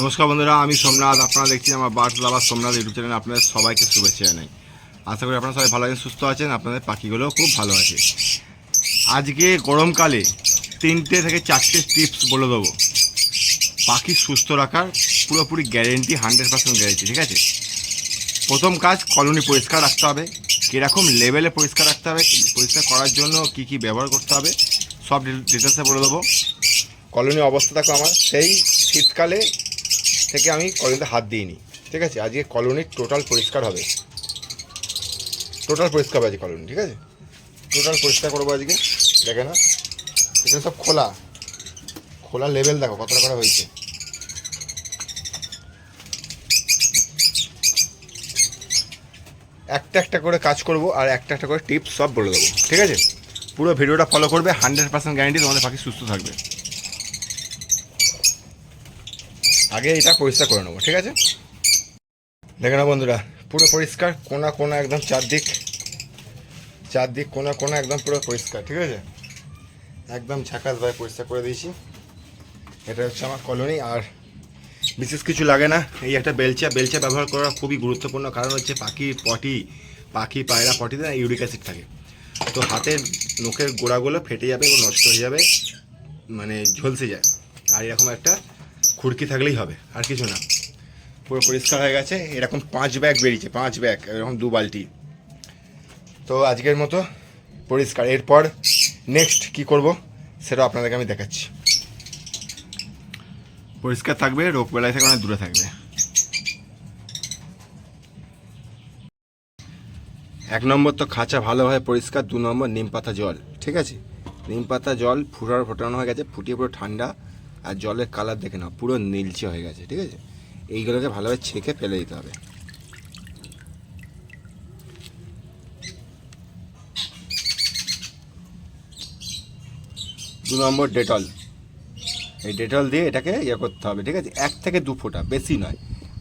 নমস্কার বন্ধুরা, আমি সোমনাথ। আপনারা দেখছেন আমার বার্ড লাভার সোমনাথ ইউটিউব চ্যানেলে আপনাদের সবাইকে শুভেচ্ছা জানাই। আশা করি আপনারা সবাই ভালো আছেন, সুস্থ আছেন, আপনাদের পাখিগুলোও খুব ভালো আছে। আজকে গরমকালে তিনটে থেকে চারটে টিপস বলে দেবো। পাখি সুস্থ রাখার পুরোপুরি গ্যারেন্টি হান্ড্রেড পার্সেন্ট গ্যারেন্টি ঠিক আছে? প্রথম কাজ, কলোনি পরিষ্কার রাখতে হবে। কীরকম লেভেলে পরিষ্কার রাখতে হবে, পরিষ্কার করার জন্য কি কি ব্যবহার করতে হবে, সব ডিটেলসে বলে দেবো। কলোনি অবস্থা দেখো আমার, সেই শীতকালে থেকে আমি কলোনিতে হাত দিইনি, ঠিক আছে? আজকে কলোনি টোটাল পরিষ্কার হবে। টোটাল পরিষ্কার হবে আজকে কলোনি, ঠিক আছে? টোটাল পরিষ্কার করব আজকে, দেখে না এখানে সব খোলা। খোলা লেভেল দেখো, কতটা করা হয়েছে। একটা একটা করে কাজ করব আর একটা একটা করে টিপস সব বলে দেবো, ঠিক আছে? পুরো ভিডিওটা ফলো করবে হান্ড্রেড পার্সেন্ট গ্যারেন্টি তোমাদের পাখি সুস্থ থাকবে। আগে এটা পরিষ্কার করে নেব, ঠিক আছে? দেখে না বন্ধুরা, পুরো পরিষ্কার, কোনা কোনা একদম চারদিক চারদিক কোনা কোনা একদম পুরো পরিষ্কার, ঠিক আছে? একদম ঝাঁকাস ভাই পরিষ্কার করে দিয়েছি। এটা হচ্ছে আমার কলোনি, আর বিশেষ কিছু লাগে না, এই একটা বেলচা বেলচা ব্যবহার করা খুবই গুরুত্বপূর্ণ, কারণ হচ্ছে পাখির পটি, পাখি পায়রা পটিতে না, ইউরিক অ্যাসিড থাকে। তো হাতের নখের গোড়াগুলো ফেটে যাবে এবং নষ্ট হয়ে যাবে মানে ঝলসে যায়। আর এরকম একটা খুরকি থাকলেই হবে, আর কিছু না। পুরো পরিষ্কার হয়ে গেছে, এরকম পাঁচ ব্যাগ বেরিয়েছে, পাঁচ ব্যাগ, এরকম দু বালতি। তো আজকের মতো পরিষ্কার। এরপর নেক্সট কি করব সেটা আপনাদেরকে আমি দেখাচ্ছি। পরিষ্কার থাকবে, রোগ বেলায় থেকে অনেক দূরে থাকবে। এক নম্বর তো খাঁচা ভালোভাবে পরিষ্কার, দু নম্বর নিম পাতা জল, ঠিক আছে? নিম পাতা জল ফুটানো ফোটানো হয়ে গেছে, ফুটিয়ে পুরো ঠান্ডা। আর জলের কালার দেখে নাও, পুরো নীলচে হয়ে গেছে, ঠিক আছে? এইগুলোকে ভালোভাবে ছেঁকে ফেলে দিতে হবে। দু নম্বর ডেটল। এই ডেটল দিয়ে এটাকে ইয়ে করতে হবে, ঠিক আছে? এক থেকে দু ফোঁটা, বেশি নয়,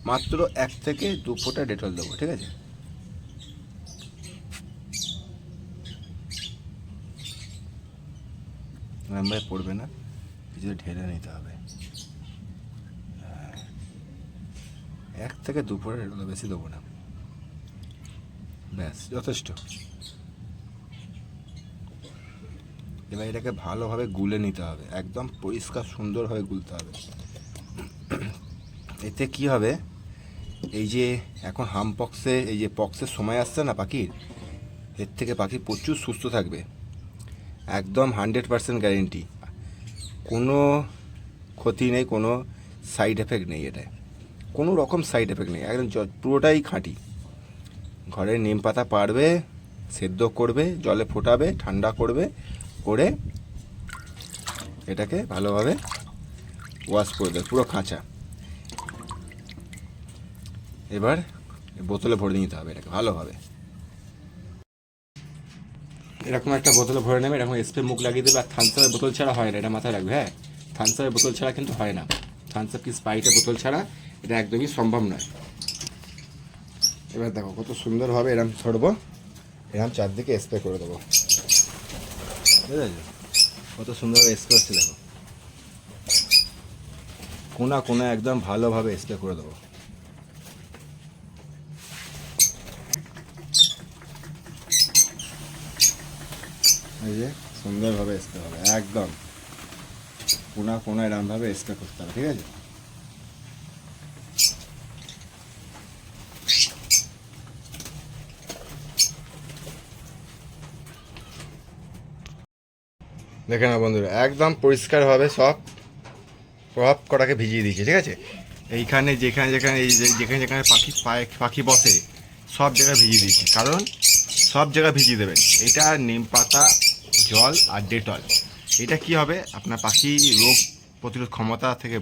মাত্র এক থেকে দু ফোঁটা ডেটল দেবো, ঠিক আছে? পড়বে না। কিছু ঢেলে নিতে হবে। এক থেকে দু ফোঁটা বেশি দেবো না। ব্যাস, যথেষ্ট। এবার এটাকে ভালোভাবে গুলে নিতে হবে। একদম পরিষ্কার সুন্দরভাবে গুলতে হবে। এতে কি হবে? এই যে এখন হাম পক্সে, এই যে পক্সের সময় আসছে না পাখির, এর থেকে পাখি প্রচুর সুস্থ থাকবে। একদম হান্ড্রেড পার্সেন্ট গ্যারেন্টি। কোনো ক্ষতি নেই, কোনো সাইড এফেক্ট নেই এটায়। কোনো রকম সাইড এফেক্ট নেই, একদম পুরোটাই খাঁটি। ঘরে নিম পাতা পাড়বে, সেদ্ধ করবে, জলে ফোটাবে, ঠান্ডা করবে, করে এটাকে ভালোভাবে ওয়াশ করে দেবে, পুরো খাঁচা। এবার বোতলে ভরে নিতে হবে এটাকে ভালোভাবে। এরকম একটা বোতলে ভরে নেবে, এরকম স্প্রে মুখ লাগিয়ে দেবে, আর থানসাপের বোতল ছাড়া হয় না, এটা মাথায় রাখবে হ্যাঁ? থানসাপের বোতল ছাড়া কিন্তু হয় না। থানসাপ কি স্পাইটের বোতল ছাড়া, এটা একদমই সম্ভব নয়। এবার দেখো কত সুন্দরভাবে এরম ছড়বো, এরম চারদিকে স্প্রে করে দেবো। বুঝেছ কত সুন্দরভাবে স্প্রে হচ্ছে, দেখো। কোনা কোনা একদম ভালোভাবে স্প্রে করে দেবো। যে সুন্দরভাবে হবে, একদম। কোনা কোনা এরমভাবে করতে হবে, ঠিক আছে? দেখে না বন্ধুরা, একদম পরিষ্কারভাবে সব সব কটাকে ভিজিয়ে দিয়েছে, ঠিক আছে? এইখানে, যেখানে যেখানে, এই যেখানে যেখানে পাখি পাখি বসে, সব জায়গায় ভিজিয়ে দিয়েছি। কারণ সব জায়গায় ভিজিয়ে দেবেন এটা নিম পাতা জল আর ডেটল। এটা কি হবে? আপনার পাখি রোগ প্রতিরোধ ক্ষমতা থেকে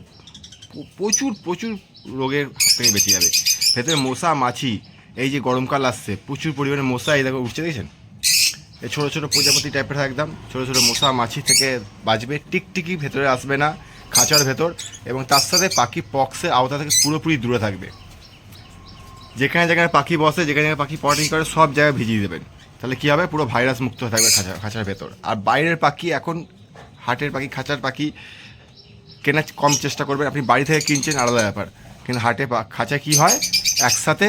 প্রচুর প্রচুর রোগের হাত থেকে বেঁচে যাবে। ভেতরে মশা, মাছি, এই যে গরমকাল আসছে, প্রচুর পরিমাণে মশা এই দেখো, উঠছে দেখেছেন? এই ছোটো ছোটো প্রজাপতি টাইপের একদম। ছোটো ছোটো মশা, মাছি থেকে বাঁচবে, টিকটিকি ভেতরে আসবে না, খাঁচার ভেতর, এবং তার সাথে পাখি পক্সের আওতা থেকে পুরোপুরি দূরে থাকবে। যেখানে যেখানে পাখি বসে, যেখানে যেখানে পাখি পটিং করে, সব জায়গায় ভিজিয়ে দেবেন। তাহলে কী হবে? পুরো ভাইরাস মুক্ত হয়ে থাকবে খাঁচা খাঁচার ভেতর। আর বাইরের পাখি এখন, হাটের পাখি, খাঁচার পাখি কেনার কম চেষ্টা করবেন। আপনি বাড়ি থেকে কিনছেন, আলাদা ব্যাপার। কিন্তু হাটে খাঁচায় কী হয়? একসাথে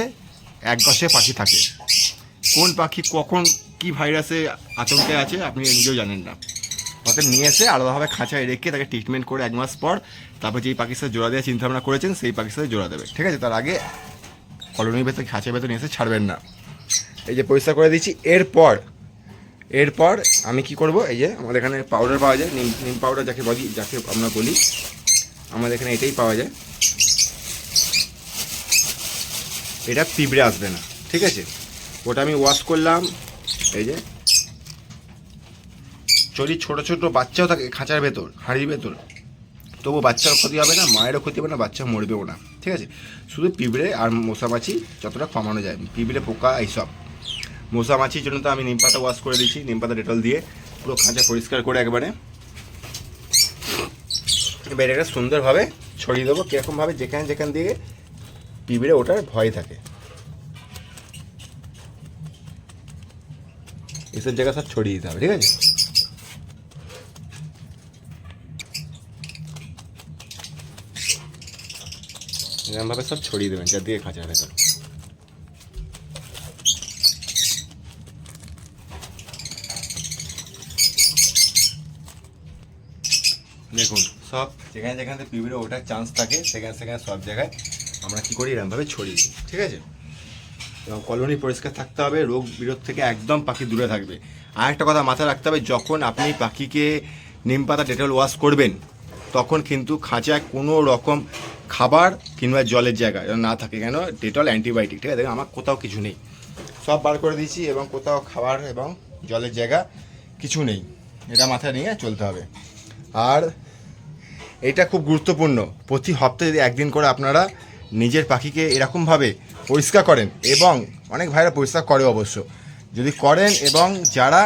এক গছে পাখি থাকে। কোন পাখি কখন কি ভাইরাসে আতঙ্কে আছে, আপনি নিজেও জানেন না। অর্থাৎ নিয়ে এসে আলাদাভাবে খাঁচায় রেখে তাকে ট্রিটমেন্ট করে এক মাস পর তারপর যেই পাখির সাথে জোড়া দেওয়ার চিন্তাভাবনা করেছেন, সেই পাখির সাথে জোড়া দেবে। ঠিক আছে? তার আগে কলোনির ভেতর, খাঁচার ভেতর নিয়ে এসে ছাড়বেন না। এই যে পরিষ্কার করে দিচ্ছি। এরপর এরপর আমি কি করব? এই যে আমাদের এখানে পাউডার পাওয়া যায়, নিম নিম পাউডার যাকে বলি, যাকে আমরা বলি, আমাদের এখানে এটাই পাওয়া যায়। এটা পিঁপড়ে আসবে না, ঠিক আছে? ওটা আমি ওয়াশ করলাম, এই যে। যদি ছোট ছোট বাচ্চাও থাকে, খাঁচার ভেতর, হাঁড়ির ভেতর, তবু বাচ্চার ক্ষতি হবে না, মায়েরও ক্ষতি হবে না, বাচ্চা মরবেও না, ঠিক আছে? শুধু পিঁপড়ে আর মশামাছি যতটা কমানো যায়, পিঁপড়ে, পোকা, এইসব। মশামাছির জন্য তো আমি নিম পাতা ওয়াশ করে দিচ্ছি নিম পাতা ডেটল দিয়ে পুরো খাঁচা পরিষ্কার করে একবারে। এবার এটা সুন্দরভাবে ছড়িয়ে দেবো, কীরকমভাবে যেখানে যেখান দিয়ে পিঁপড়ে ওটার ভয় থাকে। এসব জায়গা সব ছড়িয়ে দিতে হবে, ঠিক আছে? এরকমভাবে সব ছড়িয়ে দেবেন যার দিকে খাঁচার ভেতর। দেখুন। সব যেখানে যেখানে পিঁপড়ে ওঠার চান্স থাকে, সেখানে সেখানে সব জায়গায় আমরা কী করি এরকমভাবে ছড়িয়ে দিই, ঠিক আছে? এবং কলোনি পরিষ্কার থাকতে হবে, রোগ বিরোধ থেকে একদম পাখি দূরে থাকবে। আর একটা কথা মাথায় রাখতে হবে, যখন আপনি পাখিকে নিম পাতা, ডেটল ওয়াশ করবেন, তখন কিন্তু খাঁচায় কোনো রকম খাবার কিংবা জলের জায়গা না থাকে, কেন? ডেটল অ্যান্টিবায়োটিক, ঠিক আছে? দেখুন, আমার কোথাও কিছু নেই। সব বার করে দিয়েছি এবং কোথাও খাবার এবং জলের জায়গা কিছু নেই। এটা মাথায় নিয়ে চলতে হবে। আর এটা খুব গুরুত্বপূর্ণ। প্রতি সপ্তাহে যদি একদিন করে আপনারা নিজের পাখিকে এরকমভাবে পরিষ্কার করেন এবং অনেক ভাইরা পরিষ্কার করে অবশ্য। যদি করেন এবং যারা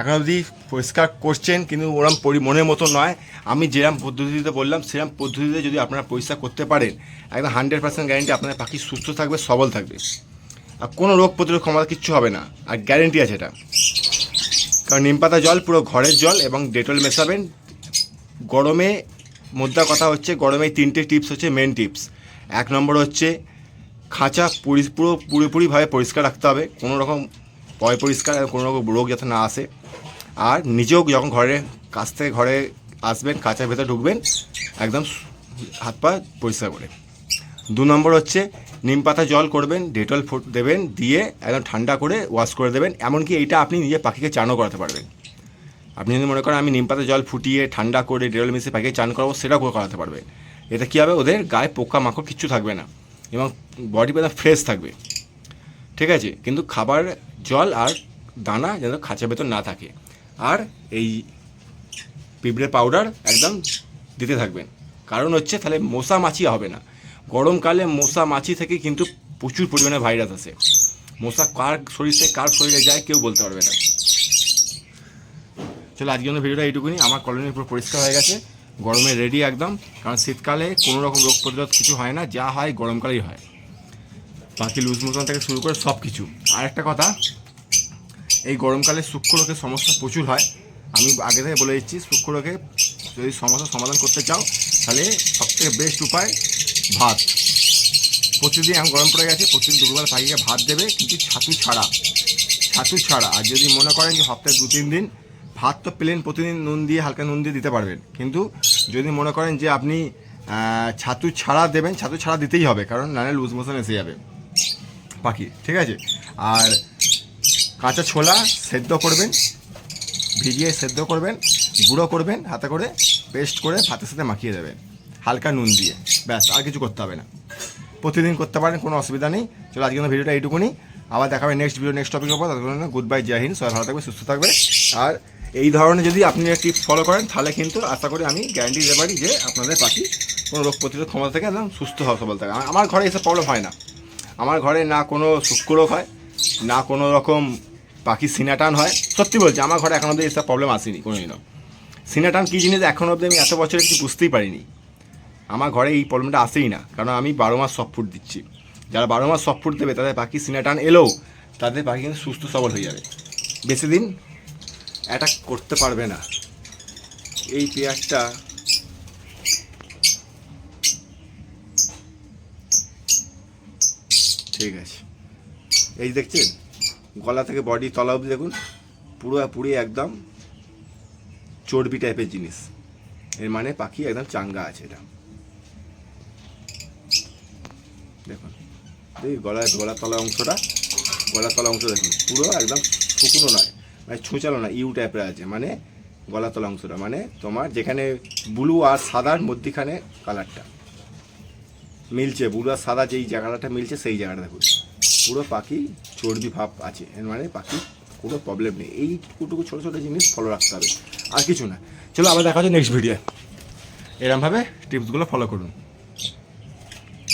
এখন অবধি পরিষ্কার করছেন কিন্তু ওরম পরি, মনের মতো নয়, আমি যেরকম পদ্ধতিতে বললাম সেরকম পদ্ধতিতে যদি আপনারা পরিষ্কার করতে পারেন, একদম হান্ড্রেড পার্সেন্ট গ্যারেন্টি আপনার পাখি সুস্থ থাকবে, সবল থাকবে। আর কোনো রোগ প্রতিরোধ ক্ষমতা কিচ্ছু হবে না, আর গ্যারেন্টি আছে এটা। কারণ নিম পাতা জল, পুরো ঘরের জল এবং ডেটল মেশাবেন। গরমে মুদ্রা কথা হচ্ছে, গরমে তিনটে টিপস হচ্ছে মেন টিপস এক নম্বর হচ্ছে, খাঁচা পুরি, পুরো পুরোপুরিভাবে পরিষ্কার রাখতে হবে। কোনো রকম পয় পরিষ্কার কোনো রকম রোগ যাতে না আসে। আর নিজেও যখন ঘরে, কাছ থেকে ঘরে আসবেন কাঁচার ভেতরে ঢুকবেন, একদম হাত পা পরিষ্কার করে। দু নম্বর হচ্ছে নিম পাতা জল করবেন, ডেটল ফুট দেবেন, দিয়ে একদম ঠান্ডা করে ওয়াশ করে দেবেন, এমনকি এইটা আপনি নিজে পাখিকে চানও করাতে পারবেন। আপনি যদি মনে করেন আমি নিম পাতা জল ফুটিয়ে ঠান্ডা করে ডেটল মিশিয়ে পাখিকে চান করাবো সেটা করে করাতে পারবেন এতে কী হবে? ওদের গায়ে পোকা মাকড় কিচ্ছু থাকবে না এবং বডি একদম ফ্রেশ থাকবে। ঠিক আছে? কিন্তু খাবার, জল আর দানা যেন খাঁচার ভেতর না থাকে। আর এই পিঁপড়ে পাউডার একদম দিতে থাকবেন। কারণ হচ্ছে তাহলে মশা মাছি হবে না। গরমকালে মশা মাছি থেকে কিন্তু প্রচুর পরিমাণে ভাইরাস আসে। মশা কার শরীর কার শরীরে যায় কেউ বলতে পারবে না। চলো আজকে জন্য ভিডিওটা এইটুকুনি। আমার কলোনি পুরো পরিষ্কার হয়ে গেছে। গরমে রেডি একদম। কারণ শীতকালে কোনো রকম রোগ প্রতিরোধ কিছু হয় না। যা হয় গরমকালেই হয়। বাকি লুজ মোশন থেকে শুরু করে সব কিছু আর একটা কথা, এই গরমকালে সূক্ষ্ম রোগের সমস্যা প্রচুর হয়। আমি আগে থেকে বলে দিচ্ছি, সূক্ষ্ম রোগে যদি সমস্যার সমাধান করতে চাও, তাহলে সবথেকে বেস্ট উপায় ভাত। প্রতিদিন এখন গরম পড়ে গেছে, প্রতিদিন দুপুরবেলা পাখিকে ভাত দেবে, কিন্তু ছাতু ছাড়া ছাতু ছাড়া। আর যদি মনে করেন যে সপ্তাহে দু, তিন দিন ভাত তো প্লেন, প্রতিদিন নুন দিয়ে, হালকা নুন দিয়ে দিতে পারবেন। কিন্তু যদি মনে করেন যে আপনি ছাতু ছাড়া দেবেন, ছাতু ছাড়া দিতেই হবে, কারণ নাহলে লুজ মোশন এসে যাবে। পাখি, ঠিক আছে? আর কাঁচা ছোলা সেদ্ধ করবেন, ভিজিয়ে সেদ্ধ করবেন, গুঁড়ো করবেন, হাতে করে পেস্ট করে ভাতের সাথে মাখিয়ে দেবেন, হালকা নুন দিয়ে। ব্যাস, আর কিছু করতে হবে না। প্রতিদিন করতে পারেন, কোনো অসুবিধা নেই। চলো আজকে ভিডিওটা এইটুকুনি। আবার দেখা হবে নেক্সট ভিডিও নেক্সট টপিকের উপর। ততক্ষণ গুড বাই জয় হিন্দ। সবাই ভালো থাকবে সুস্থ থাকবে আর এই ধরনের যদি আপনি টিপস ফলো করেন, তাহলে কিন্তু আশা করি আমি গ্যারান্টি দিতে পারি যে আপনাদের পাখি কোনো রোগ প্রতিরোধ ক্ষমতা থেকে একদম সুস্থ সবল থাকে আমার- ঘরে এসব প্রবলেম হয় না। আমার ঘরে না কোনো সূক্ষ্ম রোগ হয়, না কোনো রকম পাখি সিনাটান হয়। সত্যি বলছি, আমার ঘরে এখন অব্দি এসব প্রবলেম আসেনি কোনো দিনও সিনাটান কী জিনিস এখন অব্দি আমি এত বছর একটু বুঝতেই পারিনি। আমার ঘরে এই প্রবলেমটা আসেই না। কারণ আমি বারো মাস সফট ফুড দিচ্ছি। যারা বারো মাস সফট ফুড দেবে, তাদের পাখি সিনাটান এলেও তাদের পাখি কিন্তু সুস্থ সবল হয়ে যাবে। বেশি দিন অ্যাটাক করতে পারবে না। এই পেঁয়াজটা ঠিক আছে। এই দেখছেন, গলা থেকে বডি তলা অবধি দেখুন, পুরো পুরি একদম চর্বি টাইপের জিনিস। এর মানে পাখি একদম চাঙ্গা আছে এটা। এই গলায়, গলার তলা অংশটা, গলার তলা অংশ দেখুন, পুরো একদম শুকনো নয় মানে ছুঁচালো না ইউ টাইপের আছে মানে গলার তলা অংশটা মানে তোমার যেখানে ব্লু আর সাদার মধ্যিখানে কালারটা মিলছে ব্লু আর সাদা যেই জায়গাটা মিলছে সেই জায়গাটা দেখুন। পুরো পাখি চর্বি ভাব আছে মানে পাখি কোনো প্রবলেম নেই। এইটুকু ছোটো ছোটো জিনিস ফলো রাখতে হবে, আর কিছু না। চলো আবার দেখা হচ্ছে নেক্সট ভিডিও এরমভাবে টিপসগুলো ফলো করুন।